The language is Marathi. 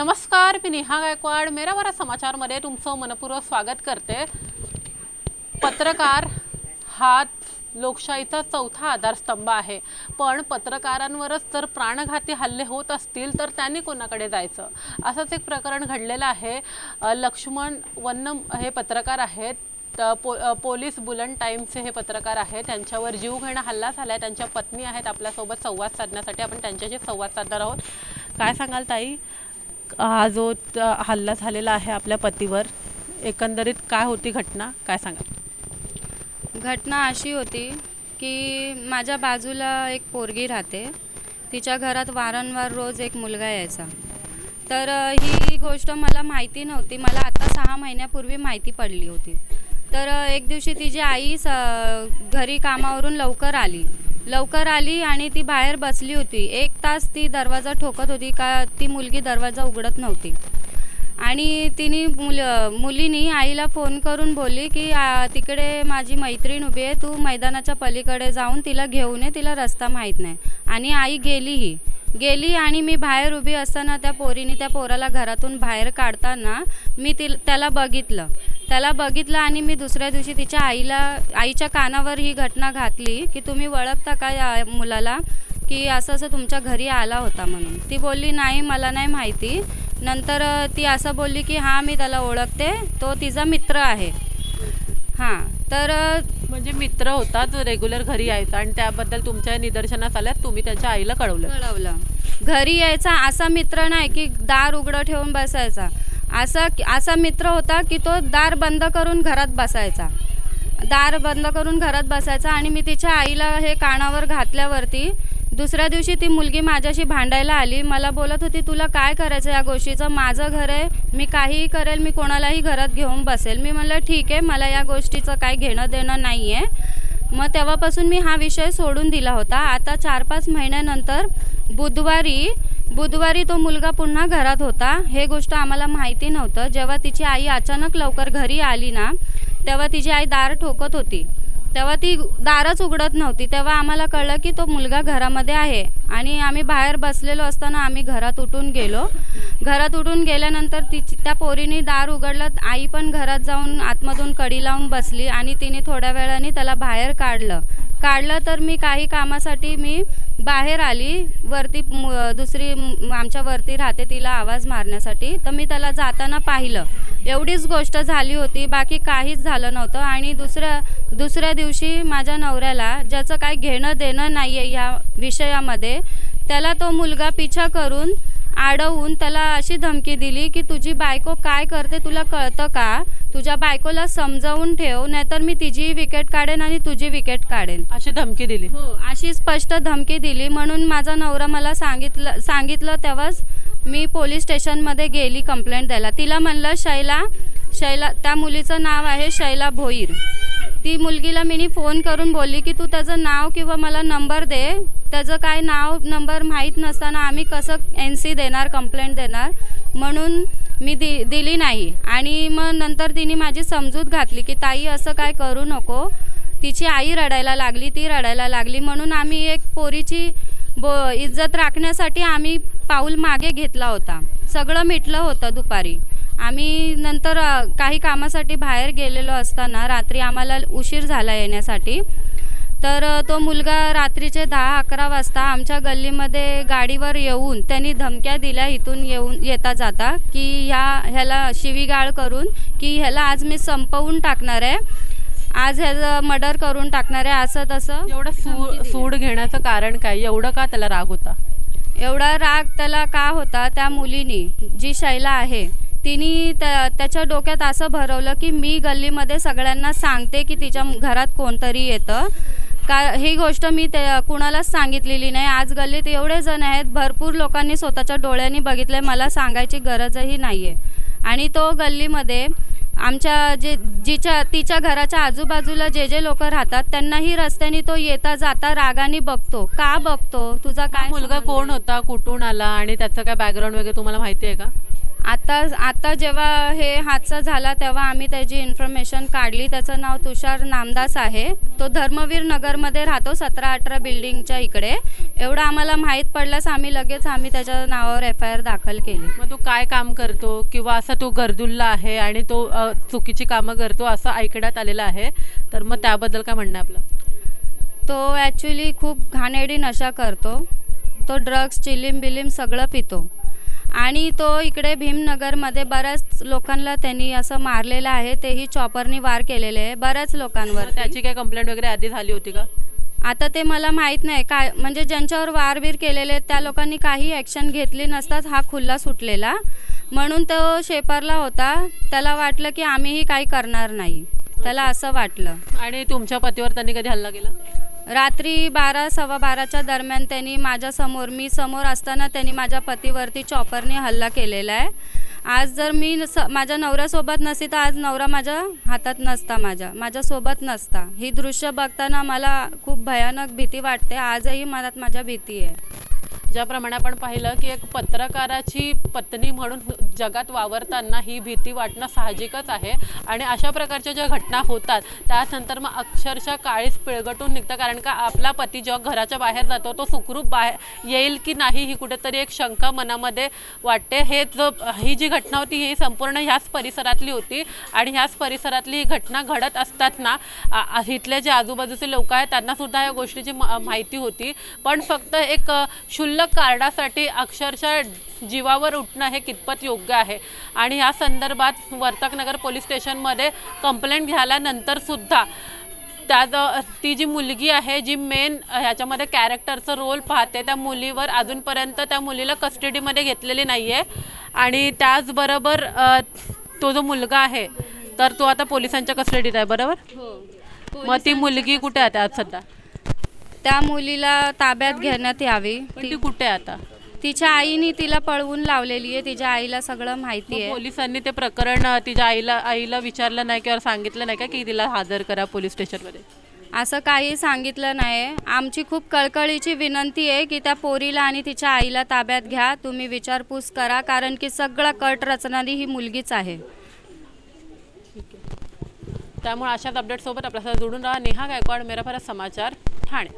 नमस्कार मी नेहा गायकवाड. मेरावरा समाचारमध्ये तुमचं मनपूर्वक स्वागत करते. पत्रकार हा लोकशाहीचा चौथा आधारस्तंभ आहे. पण पत्रकारांवरच जर प्राणघाती हल्ले होत असतील तर त्यांनी कोणाकडे जायचं? असंच एक प्रकरण घडलेलं आहे. लक्ष्मण वन्नम हे पत्रकार आहेत. पो पोलीस बुलन टाईमचे हे पत्रकार आहेत. त्यांच्यावर जीवघेणा हल्ला झाला आहे त्यांच्या पत्नी आहेत. आपल्यासोबत संवाद साधण्यासाठी आपण त्यांच्याशी संवाद साधणार आहोत. काय सांगाल ताई? हा जो हल्ला झालेला आहे आपल्या पतीवर एकंदरीत काय होती घटना? काय सांगा घटना अशी होती की माझ्या बाजूला एक पोरगी राहते. तिच्या घरात वारंवार रोज एक मुलगा यायचा. तर ही गोष्ट मला माहिती नव्हती. मला आता सहा महिन्यापूर्वी माहिती पडली होती. तर एक दिवशी तिची आई स घरी कामावरून लवकर आली. लवकर आली आणि ती बाहेर बसली होती. एक तास ती दरवाजा ठोकत होती का ती मुलगी दरवाजा उघडत नव्हती. आणि तिने मुल मुलीनी आईला फोन करून बोलली की आ, तिकडे माझी मैत्रीण उभी आहे. तू मैदानाच्या पलीकडे जाऊन तिला घेऊन ये. तिला रस्ता माहीत नाही. आणि आई गेलीही. गेली आणि मी बाहेर उभी असताना त्या पोरीने त्या पोराला घरातून बाहेर काढताना मी ति त्याला बघितलं. त्याला बघितलं आणि मी दुसऱ्या दिवशी तिच्या आईला आईच्या कानावर ही घटना घातली की तुम्ही ओळखता का या मुलाला? की असं असं तुमच्या घरी आला होता म्हणून. ती बोलली नाही मला नाही माहिती. नंतर ती असं बोलली की हां मी त्याला ओळखते. तो तिचा मित्र आहे. हां तर म्हणजे मित्र होता जो रेग्युलर घरी यायचा आणि त्याबद्दल तुमच्या निदर्शनास आल्यास तुम्ही त्याच्या आईला कळवलं. कळवलं. घरी यायचा असा मित्र नाही की दार उघडं ठेवून बसायचा. असा असा मित्र होता की तो दार बंद करून घरात बसायचा. दार बंद करून घरात बसायचा आणि मी तिच्या आईला हे कानावर घातल्यावरती दुसऱ्या दिवशी ती मुलगी माझ्याशी भांडायला आली. मला बोलत होती तुला काय करायचं या गोष्टीचं? माझं घर आहे. मी काहीही करेल मी कोणालाही घरात घेऊन बसेल. मी म्हणलं ठीक आहे मला या गोष्टीचं काही घेणं देणं नाही आहे मग तेव्हापासून मी हा विषय सोडून दिला होता. आता चार पाच महिन्यानंतर बुधवारी बुधवारी तो मुलगा पुन्हा घरात होता. हे गोष्ट आम्हाला माहिती नव्हतं. जेव्हा तिची आई अचानक लवकर घरी आली ना तेव्हा तिची आई दार ठोकत होती. तेव्हा ती दारच उघडत नव्हती. तेव्हा आम्हाला कळलं की तो मुलगा घरामध्ये आहे. आणि आम्ही बाहेर बसलेलो असताना आम्ही घरात उठून गेलो. घरात उठून गेल्यानंतर तिची त्या पोरीने दार उघडलं. आई पण घरात जाऊन आतमधून कडी लावून बसली आणि तिने थोड्या वेळाने त्याला बाहेर काढलं. काढलं तर मी काही कामासाठी मी बाहेर आली. वरती दुसरी आमच्या वरती राहते तिला आवाज मारण्यासाठी. तर मी त्याला जाताना पाहिलं. एवढीच गोष्ट झाली होती बाकी काहीच झालं नव्हतं. आणि दुसऱ्या दुसऱ्या दिवशी माझ्या नवऱ्याला ज्याचं काही घेणं देणं नाही आहे या विषयामध्ये त्याला तो मुलगा पिछा करून आडवून त्याला अशी धमकी दिली की तुझी बायको काय करते तुला कळतं का? तुझ्या बायकोला समजावून ठेव नाहीतर मी तिची विकेट काढेन आणि तुझी विकेट काढेन. अशी धमकी दिली. हो अशी स्पष्ट धमकी दिली. म्हणून माझा नवरा मला सांगितलं सांगितलं तेव्हाच मी पोलीस स्टेशनमध्ये गेली कंप्लेंट द्यायला. तिला म्हणलं शैला शैला त्या मुलीचं नाव आहे शैला भोईर. ती मुलगीला मी फोन करून बोलली की तू त्याचं नाव किंवा मला नंबर दे. त्याचं काय नाव नंबर माहीत नसताना आम्ही कसं एन सी देणार कंप्लेंट देणार? म्हणून मी दि दिली नाही. आणि मग नंतर तिने माझी समजूत घातली की ताई असं काय करू नको. तिची आई रडायला लागली ती रडायला लागली. म्हणून आम्ही एक पोरीची बो इज्जत राखण्यासाठी आम्ही पाऊल मागे घेतला होता. सगळं मिटलं होतं दुपारी. आम्ही नंतर काही कामासाठी बाहेर गेलेलो असताना रात्री आम्हाला उशीर झाला येण्यासाठी. तर तो मुलगा रात्रीचे दहा अकरा वाजता आमच्या गल्लीमध्ये गाडीवर येऊन त्यांनी धमक्या दिल्या इथून येऊन येता जाता की ह्या ह्याला शिवीगाळ करून की ह्याला आज मी संपवून टाकणार आहे. आज ह्याचं मर्डर करून टाकणार आहे असं तसं. एवढं सू सूड घेण्याचं कारण काय? एवढं का त्याला राग होता? एवढा राग त्याला का होता? त्या मुलीनी जी शैला आहे तिने त्या त्याच्या डोक्यात असं भरवलं की मी गल्लीमध्ये सगळ्यांना सांगते की तिच्या घरात कोणतरी येतं. का ही गोष्ट मी ते कुणालाच सांगितलेली नाही. आज गल्लीत एवढे जण आहेत भरपूर लोकांनी स्वतःच्या डोळ्यांनी बघितलं मला सांगायची गरजही नाही आहे आणि तो गल्लीमध्ये आमच्या जे जिच्या तिच्या घराच्या आजूबाजूला जे जे लोक राहतात त्यांनाही रस्त्याने तो येता जाता रागाने बघतो. का बघतो? तुझा काय मुलगा कोण? होता? कुठून आला? आणि त्याचं काय बॅकग्राऊंड वगैरे तुम्हाला माहिती आहे का? आता आता जेव्हा हे हादसा झाला तेव्हा आम्ही त्याची इन्फॉर्मेशन काढली. त्याचं नाव तुषार नामदास आहे. तो धर्मवीर नगरमध्ये राहतो सतरा अठरा बिल्डिंगच्या इकडे. एवढं आम्हाला माहीत पडल्यास आम्ही लगेच आम्ही त्याच्या नावावर एफ आय आर दाखल केली. मग तो काय काम करतो? किंवा असा तो गर्दुल्ला आहे आणि तो अ, चुकीची कामं करतो असं ऐकण्यात आलेलं आहे. तर मग त्याबद्दल काय म्हणणं आहे आपलं? तो ॲक्च्युली खूप घाणेरडी नशा करतो. तो ड्रग्स चिलीम बिलीम सगळं पितो. आणि तो इकडे भीमनगरमध्ये बऱ्याच लोकांना त्यांनी असं मारलेलं आहे तेही चॉपरनी वार केलेले आहे बऱ्याच लोकांवर. त्याची काय कंप्लेंट वगैरे आधी झाली होती का? आता ते मला माहीत नाही. काय म्हणजे ज्यांच्यावर वारबीर केलेले आहेत त्या लोकांनी काही ॲक्शन घेतली नसताच हा खुल्ला सुटलेला. म्हणून तो शेपारला होता. त्याला वाटलं की आम्हीही काही करणार नाही. त्याला असं वाटलं. आणि तुमच्या पतीवर त्यांनी कधी हल्ला केला? रात्री बारा सव्वा बाराच्या दरम्यान त्यांनी माझ्यासमोर मी समोर असताना त्यांनी माझ्या पतीवरती चॉपरने हल्ला केलेला आहे. आज जर मी स माझ्या नवऱ्यासोबत नसती तर आज नवरा माझ्या हातात नसता माझ्या माझ्यासोबत नसता. ही दृश्य बघताना मला खूप भयानक भीती वाटते. आजही मनात माझ्या भीती आहे. ज्याप्रमाणे आपण पाहिलं की एक पत्रकाराची पत्नी म्हणून जगात वावरताना ही भीती वाटणं साहजिकच आहे. आणि अशा प्रकारच्या ज्या घटना होतात त्यानंतर मग अक्षरशः काळीच पिळगटून निघतं. कारण का आपला पती जेव्हा घराच्या बाहेर जातो तो सुखरूप बाहेर येईल की नाही ही कुठेतरी एक शंका मनामध्ये वाटते. हे जो ही जी घटना होती ही संपूर्ण ह्याच परिसरातली होती. आणि ह्याच परिसरातली ही घटना घडत असताना ना इथले जे आजूबाजूचे लोक आहेत त्यांनासुद्धा या गोष्टीची म- माहिती होती. पण फक्त एक शुल्ल क्षुल्लक कारणासाठी अक्षरशः जीवावर उठणं हे कितपत योग्य आहे? आणि या संदर्भात वर्तकनगर पोलीस स्टेशनमध्ये कंप्लेंट घ्यायल्यानंतर सुद्धा त्या ती जी मुलगी आहे जी मेन ह्याच्यामध्ये कॅरेक्टरचं रोल पाहते त्या मुलीवर अजूनपर्यंत त्या मुलीला कस्टडीमध्ये घेतलेली नाही आहे आणि त्याचबरोबर तो जो मुलगा आहे तर तो आता पोलिसांच्या कस्टडीत आहे बरोबर? मग ती मुलगी कुठे आहे आज सध्या? त्या मुलीला ताब्यात घेण्यात यावी. पण ती कुठे आहे आता? तिच्या आईने तिला पळवून लावलेली आहे. तिच्या आईला सगळं माहिती मग आहे. पोलिसांनी ते प्रकरण अ, तिच्या आईला आईला विचारलं नाही किंवा सांगितलं नाही का की तिला हजर करा पोलीस स्टेशनमध्ये? असं काही सांगितलं नाही. आमची खूप कळकळीची विनंती आहे की त्या पोरीला आणि तिच्या आईला ताब्यात घ्या. तुम्ही विचारपूस करा कारण की सगळं कट रचणारी ही मुलगीच आहे. त्यामुळे अशाच अपडेटसोबत आपल्यासोबत जोडून राहा. नेहा गायकवाड मेरा भारत समाचार ठाणे.